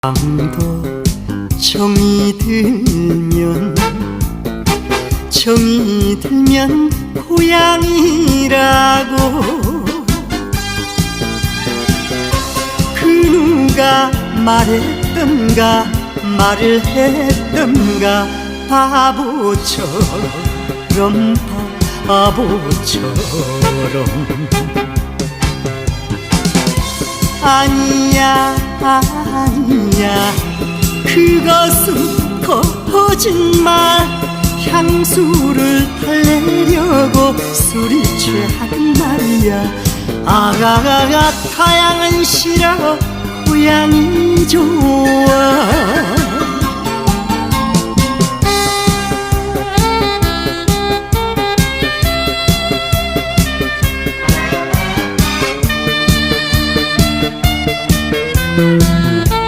강도 정이 들면 정이 들면 고향이라고. 그 누가 말했던가 말을 했던가 바보처럼 바보처럼 아니야 아니야. 그것은 거짓말. 향수를 달래려고 술이 취하는 말이야. 아가가가 타양은 싫어 고향이 좋아 Música